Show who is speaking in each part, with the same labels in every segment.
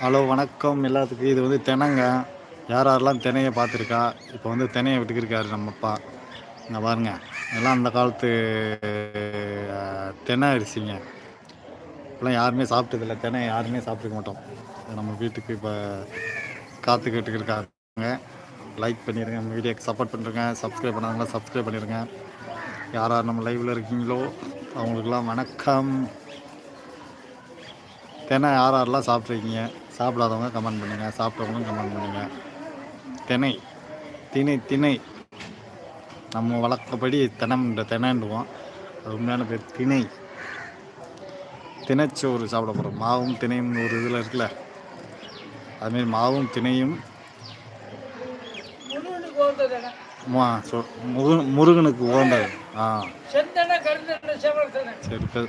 Speaker 1: Hello வணக்கம். எல்லாத்துக்கும் இது வந்து தெனங்க. யார் யாரெல்லாம் தினையை பார்த்துருக்கா? இப்போ வந்து தினையை விட்டுக்கிருக்காரு நம்ம அப்பா. இங்கே பாருங்க. எல்லாம் அந்த காலத்து தினை தெனை அரிசிங்க. இப்போலாம் யாருமே சாப்பிட்டதில்ல. தினை யாருமே சாப்பிட்டுக்க மாட்டோம். நம்ம வீட்டுக்கு இப்போ காத்து கேட்டுக்கு இருக்காங்க லைக் பண்ணிடுங்க நம்ம வீடியோக்கு சப்போர்ட் பண்ணுறங்க சப்ஸ்கிரைப் பண்ணாங்களா சப்ஸ்கிரைப் பண்ணிடுங்க யார் யார் நம்ம லைவில் இருக்கீங்களோ அவங்களுக்கெல்லாம் வணக்கம். தினை யார் யாரெல்லாம் சாப்பிட்ருக்கீங்க சாப்பிடாதவங்க கமெண்ட் பண்ணுங்கள் சாப்பிட்டவங்களும் கமெண்ட் பண்ணுங்கள் தினை திணை திணை. நம்ம வழக்கப்படி தினம்ன்ற தினைண்டுவோம் அது உண்மையான பேர் திணை. தினைச்சோறு சாப்பிட போகிறோம் மாவும் திணையும் ஒரு இதில் இருக்குல்ல? அதுமாரி மாவும் திணையும்
Speaker 2: முருகனுக்கு
Speaker 1: உகந்தது. ஆ. சரி இப்போ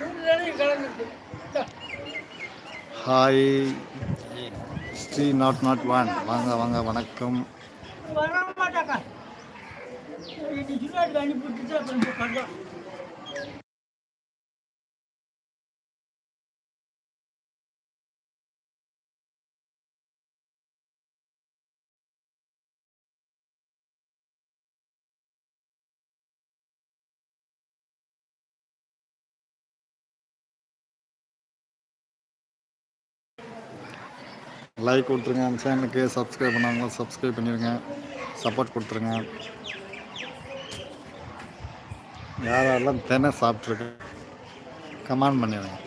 Speaker 2: மூணு தடவையும் கலந்துருக்கு
Speaker 1: ஹாய் ஸ்ரீ நாட் நாட் ஒன் வாங்க வாங்க வணக்கம்.
Speaker 2: வர மாட்டாக்கா
Speaker 1: லைக் கொடுத்துருங்க. அந்த சேனலுக்கு சப்ஸ்கிரைப் பண்ணாங்களா சப்ஸ்கிரைப் பண்ணிடுங்க சப்போர்ட் கொடுத்துருங்க. யார் யாரெல்லாம் தினம் சாப்பிட்ருக்கு கமெண்ட் பண்ணிடுங்க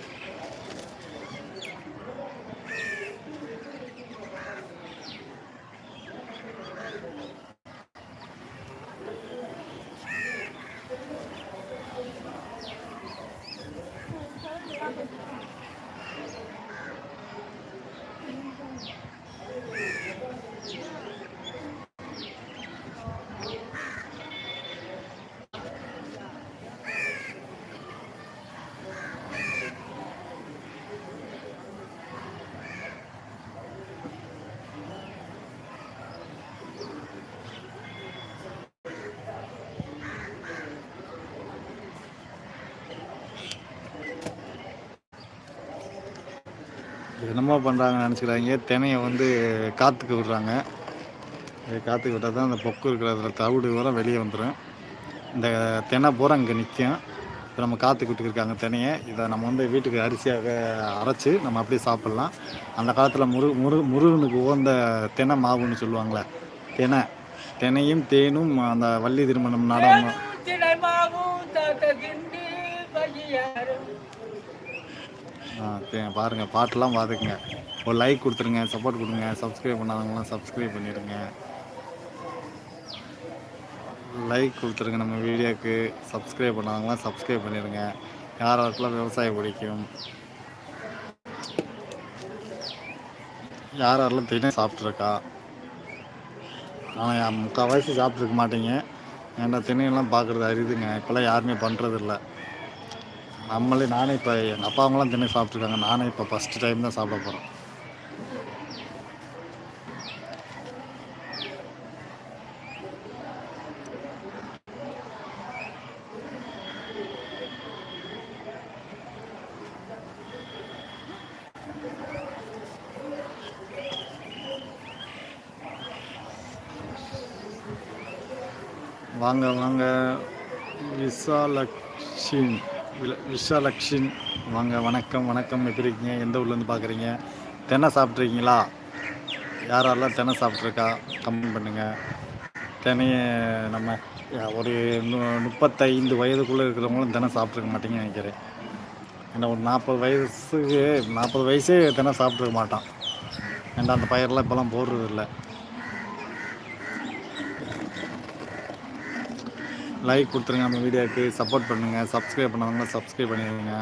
Speaker 1: என்னமோ பண்ணுறாங்கன்னு நினச்சிக்கிறாங்க. தினையை வந்து காற்றுக்கு விடுறாங்க. காற்றுக்கு விட்டால் தான் அந்த பொக்கு இருக்கிறதுல தவிடு வர வெளியே வந்துடும் இந்த தினை பூரா இங்கே நிற்கும் இப்போ நம்ம காற்று விட்டுருக்காங்க தினையை. இதை நம்ம வந்து வீட்டுக்கு அரிசியாக அரைச்சி நம்ம அப்படியே சாப்பிட்லாம். அந்த காலத்தில் முரு முரு முருகனுக்கு உகந்த தினை மாவுன்னு சொல்லுவாங்களே. தினை. தினையும் தேனும் அந்த வள்ளி திருமணம் நாடகம்?
Speaker 2: பாருங்கள்
Speaker 1: ஆ தே- பாட்டெல்லாம் பார்த்துக்குங்க ஒரு லைக் கொடுத்துருங்க சப்போர்ட் கொடுங்க சப்ஸ்கிரைப் பண்ணாதவங்களாம் சப்ஸ்கிரைப் பண்ணிடுங்க. லைக் கொடுத்துருங்க நம்ம வீடியோக்கு சப்ஸ்கிரைப் பண்ணாதவங்களாம் சப்ஸ்கிரைப் பண்ணிடுங்க. யார் யாருக்கெல்லாம் விவசாயம் பிடிக்கும்? யார் யாரெல்லாம் தினம் சாப்பிட்ருக்கா ஆனால் முக்கால் வயசு சாப்பிட்ருக்க மாட்டீங்க. ஏன்னா திணையெல்லாம் பார்க்குறது அரிதுங்க. இப்போல்லாம் யாருமே பண்ணுறதில்ல நம்மளே நானே இப்போ எங்கள் அப்பா அவங்களாம் தினை சாப்பிட்ருக்காங்க நானே இப்போ ஃபஸ்ட்டு டைம் தான் சாப்பிட போகிறேன் வாங்க வாங்க. விசாலக்ஷின் வில- விஷாலக்ஷின் வாங்க வணக்கம் வணக்கம். எப்படி இருக்கீங்க? எந்த ஊர்லேருந்து பார்க்குறீங்க தென்னை சாப்பிட்ருக்கீங்களா யாரெல்லாம் தென்னை சாப்பிட்ருக்கா கமெண்ட் பண்ணுங்கள் தினைய நம்ம ஒரு முப்பத்தைந்து வயதுக்குள்ளே இருக்கிறவங்களும் தினம் சாப்பிட்ருக்க மாட்டீங்கன்னு நினைக்கிறேன். ஏன்னா ஒரு நாற்பது வயசுக்கு நாற்பது வயசே தினம் சாப்பிட்ருக்க மாட்டான். ஏன்னா அந்த பயிரெலாம் இப்போல்லாம் போடுறதில்லை. லைக் கொடுத்துருங்க நம்ம வீடியோக்கு சப்போர்ட் பண்ணுங்கள் சப்ஸ்கிரைப் பண்ணவங்க சப்ஸ்கிரைப் பண்ணிடுங்க.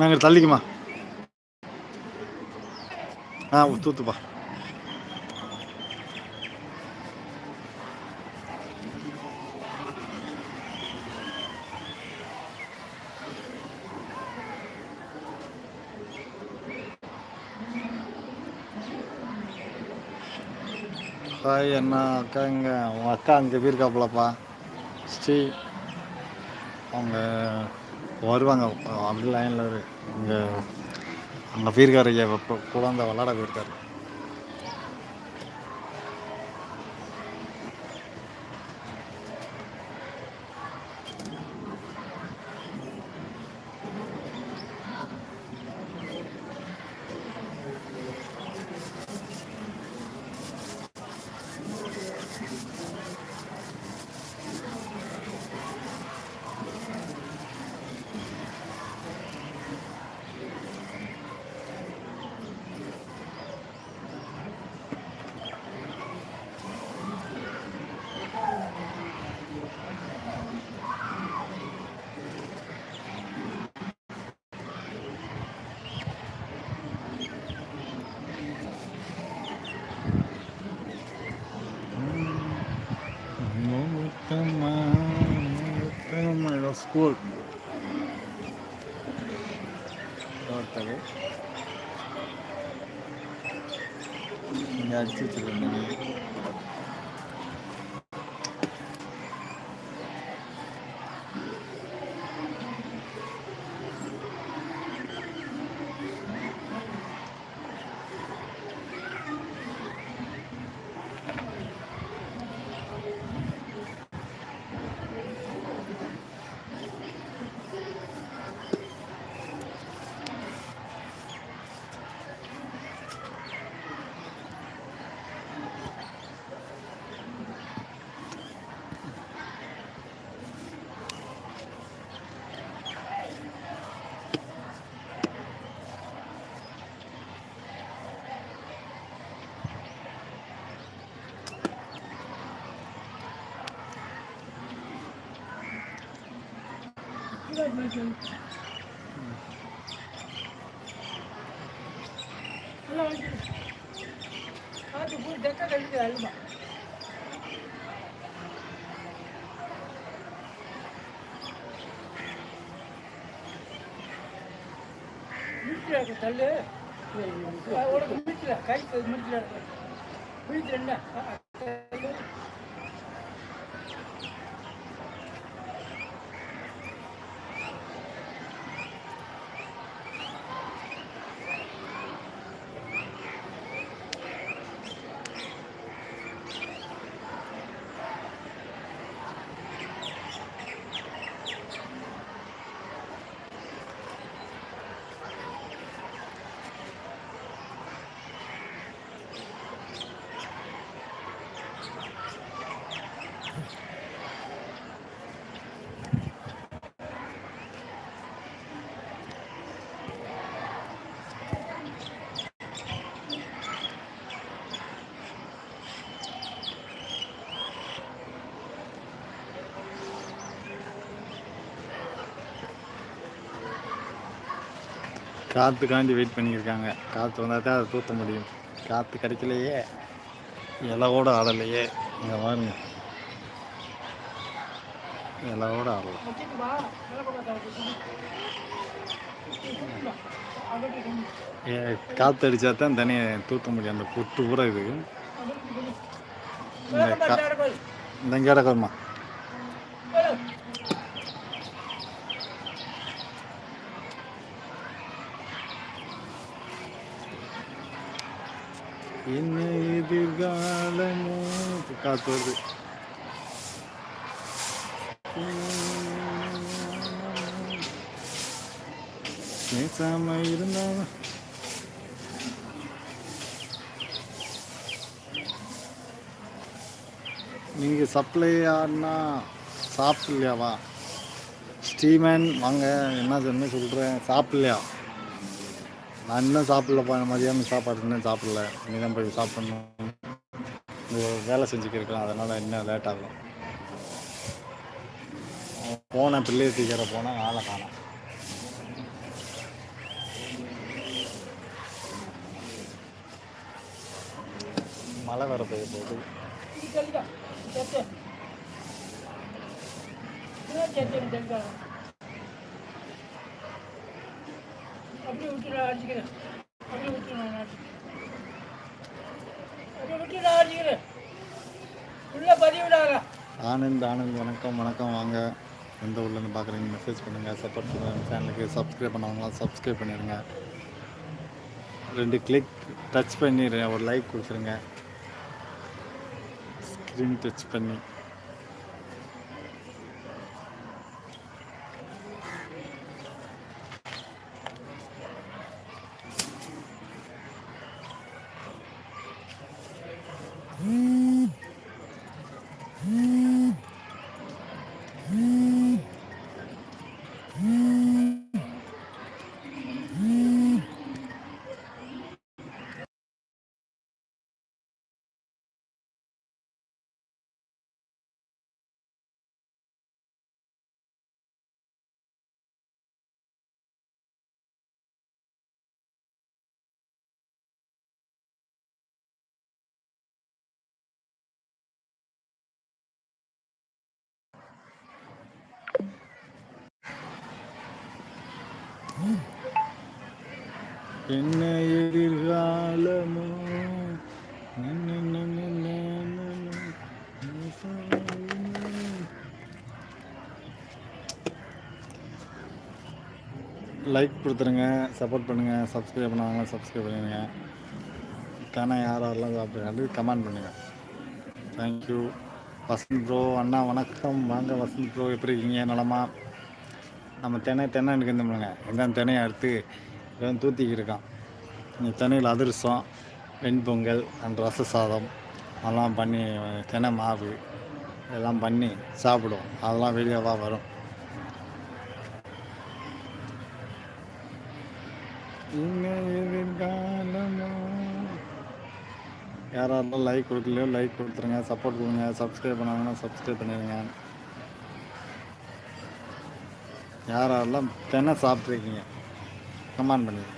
Speaker 1: நாங்கள் தள்ளிக்குமா ஆ தூத்துப்பா. ஹாய் அண்ணா அக்கா இங்கே? உங்கள் அக்கா அங்கே போயிருக்காப்புலப்பா ஸ்ரீ அவங்க வருவாங்க. அப்படி லைனில் இங்கே அங்கே போயிருக்காரு. ஐயா இப்போ குழந்தை விளாட போயிருக்காரு. ma l'ascolto guarda
Speaker 2: che mi ha aggiunto per me தள்ளு. உனக்கு முடிச்சல கை முடிச்சல முடிச்சு என்ன தள்ளு
Speaker 1: காற்றுக்காண்டி வெயிட் பண்ணியிருக்காங்க. காற்று வந்தால் தான் அதை தூத்த முடியும். காற்று கிடைக்கலையே. இலை கூட ஆடலையே. இங்கே பாருங்க இலை கூட ஆடல. ஏ காற்று அடித்தா தான் தனியாக தூத்த முடியும். அந்த புட்டு பூரா இது. இந்த கா இந்த இங்கே என்ன எதிர்காலமோ? காத்து வருது. பேசாம இருந்தாலும் நீங்கள் சப்ளை ஆடினா சாப்பிட்லையாவா ஸ்டீமன் வாங்க என்ன சொன்ன சொல்கிறேன் சாப்பிட்லையா? நான் இன்னும் சாப்பிடலப்பா மதியானம் சாப்பாடு இன்னும் சாப்பிடல இனி தான் போய் சாப்பிட்ணும் வேலை வேலை செஞ்சுக்கிருக்கலாம் அதனால் இன்னும் லேட் ஆகும் போனேன் பிள்ளைய டீச்சரை போனேன் ஆளை காணும் மழை வர பெய்ய போகுது
Speaker 2: அப்படியே விட்டு நான் அடிச்சுக்கிறேன் அப்படியே விட்டு நான் அடிச்சுக்கிறேன் அப்படியே விட்டு நான் அடிச்சுக்கிறேன் உள்ள பதிவிடாத
Speaker 1: ஆனந்த் ஆனந்த் வணக்கம் வணக்கம். வாங்க. எந்த ஊர்லேருந்து பார்க்குறீங்க? மெசேஜ் பண்ணுங்கள் சப்போர்ட் பண்ணுங்கள் சேனலுக்கு சப்ஸ்கிரைப் பண்ணவங்களாம் சப்ஸ்கிரைப் பண்ணிடுங்க. ரெண்டு கிளிக் டச் பண்ணிடுறேன் ஒரு லைக் கொடுத்துருங்க. ஸ்க்ரீன் டச் பண்ணி. என்ன எதிர்காலமோ? லைக் கொடுத்துருங்க சப்போர்ட் பண்ணுங்கள் சப்ஸ்கிரைப் பண்ணுவாங்க சப்ஸ்கிரைப் பண்ணிடுங்க. தானே யார் யாரெல்லாம் சாப்பிட்றாங்க? கமெண்ட் பண்ணுங்கள் தேங்க்யூ வசந்த் ப்ரோ அண்ணா வணக்கம். வாங்க வசந்த் ப்ரோ எப்படி இருக்கீங்க? நலமா? நம்ம தென்னை தென்னை எனக்கு இருந்தோம்லங்க எல்லாம் தென்னையை அறுத்து இவன் தூத்திக்கு இருக்கான். இந்த தென்னையில் அதிரசம் வெண்பொங்கல் அண்ட் ரச சாதம் அதெல்லாம் பண்ணி தென்னை மாவு இதெல்லாம் பண்ணி சாப்பிடுவோம். அதெல்லாம் வெளியே தான் வரும். இன்னும் எதிர்காலமோ யாராலும் லைக் கொடுக்கலையோ லைக் கொடுத்துருங்க. சப்போர்ட் கொடுங்க. சப்ஸ்கிரைப் பண்ணாங்கன்னா சப்ஸ்கிரைப் பண்ணிடுங்க. யாரெல்லாம் தென்னை சாப்பிட்ருக்கீங்க கமெண்ட் பண்ணிடுங்க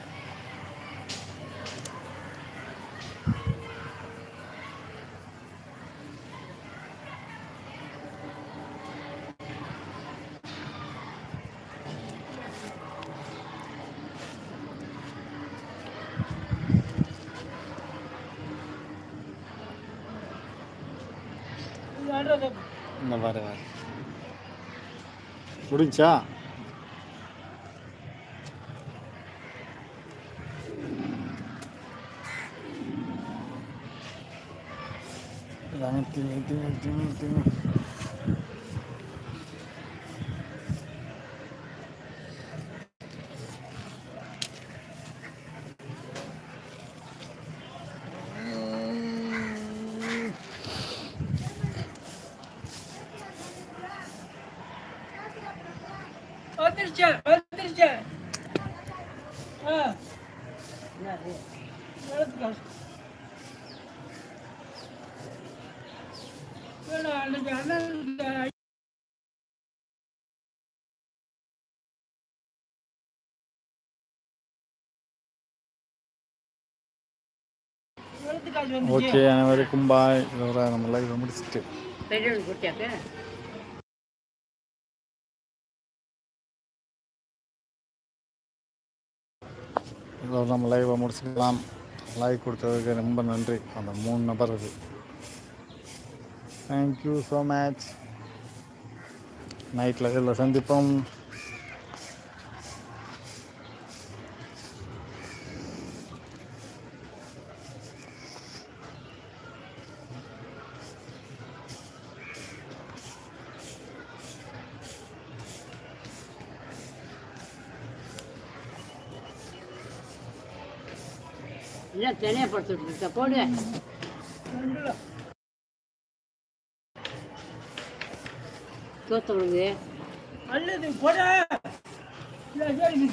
Speaker 2: இது ஆடுறது.
Speaker 1: இந்த
Speaker 2: 叮叮叮叮 அன்னைக்கு அண்ணன்
Speaker 1: ஓகே அனைவருக்கும் பாய் இதோட நம்ம லைவ் முடிச்சுட்டு. இதோட நம்ம லைவை முடிச்சுக்கலாம். லைக் கொடுத்ததுக்கு ரொம்ப நன்றி. அந்த மூணு நபருக்கு தேங்க்யூ ஸோ மச் நைட்டில் இதில் சந்திப்போம்
Speaker 3: இல்லை தனியாக படுத்துட்டு இருக்க போடு தோத்த விடுது
Speaker 2: அல்லது போட.